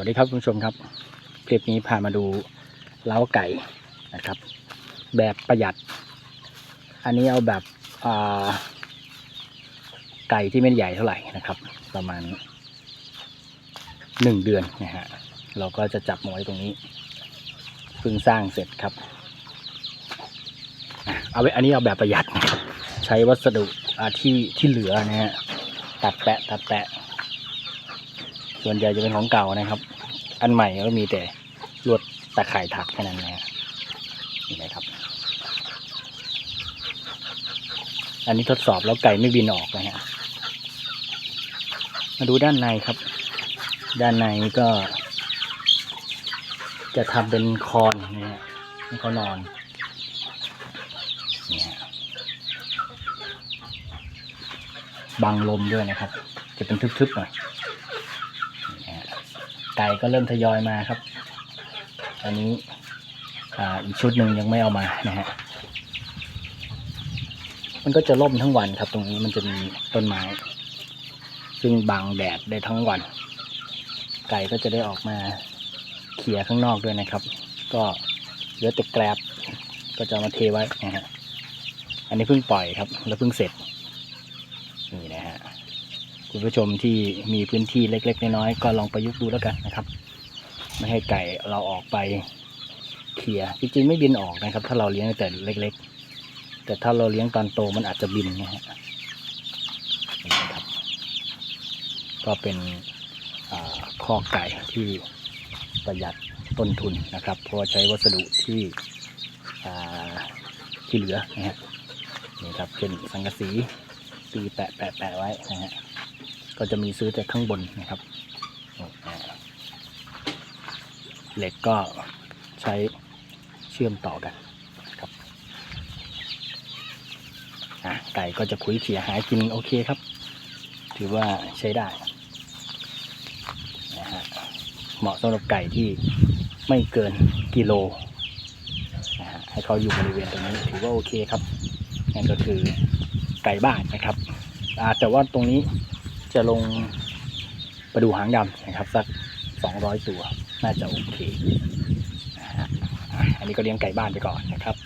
วัสดีครับคุณผู้ชมครับ คลิปนี้พามาดูเล้าไก่นะครับ แบบประหยัด อันนี้เอาแบบไก่ที่ไม่ใหญ่เท่าไหร่นะครับ ประมาณหนึ่งเดือนนะฮะเราก็จะจับมาไว้ตรงนี้เพิ่งสร้างเสร็จครับเอาไว้อันนี้เอาแบบประหยัดนะครับ ใช้วัสดุที่ที่เหลือนะฮะตัดแปะตัดแปะ ส่วนใหญ่จะเป็นของเก่านะครับ อันใหม่ก็มีแต่ลวดตะข่ายถักแค่นั้นนะนี่นะครับ อันนี้ทดสอบแล้วไก่ไม่บินออกนะฮะมาดูด้านในครับ ด้านในก็ จะทำเป็นคอนนะฮะให้เขานอนนี่ฮะบังลมด้วยนะครับ จะเป็นทึบๆหน่อย ไก่ก็เริ่มทยอยมาครับอันนี้อ่าอีกชุดหนึ่งยังไม่เอามานะฮะมันก็จะร่มทั้งวันครับ ตรงนี้มันจะมีต้นไม้ ซึ่งบังแดดได้ทั้งวัน ไก่ก็จะได้ออกมาเขี่ยข้างนอกด้วยนะครับ ก็เหลือแต่แกลบก็จะมาเทไว้นะฮะอันนี้เพิ่งปล่อยครับ แล้วเพิ่งเสร็จ คุณผู้ชมที่มีพื้นที่เล็ก ๆ น้อยๆก็ลองประยุกต์ดูแล้วกันนะครับ ไม่ให้ไก่เราออกไปเขี่ยจริงๆไม่บินออกนะครับ ถ้าเราเลี้ยงแต่เล็ก ๆ แต่ถ้าเราเลี้ยงตอนโตมันอาจจะบินนะฮะนะครับ ก็เป็นอข้อไก่ที่ประหยัดต้นทุนนะครับ เพราะใช้วัสดุที่ที่เหลือนะฮะนี่ครับเป็นสังกะสีตีแปะแปะแปะไว้นะฮะ ก็จะมีซื้อแต่ข้างบนนะครับ เหล็กก็ใช้เชื่อมต่อกันครับไก่ก็จะคุยเขียหากินโอเคครับ ถือว่าใช้ได้นะฮะเหมาะสำหรับไก่ที่ไม่เกินกิโลนะฮะให้เขาอยู่บริเวณตรงนี้ถือว่าโอเคครับนั่นก็คือไก่บ้านนะครับแต่ว่าตรงนี้ จะลงประดูหางดำนะครับสักสองร้อยตัว น่าจะโอเค อันนี้ก็เลี้ยงไก่บ้านไปก่อนนะครับ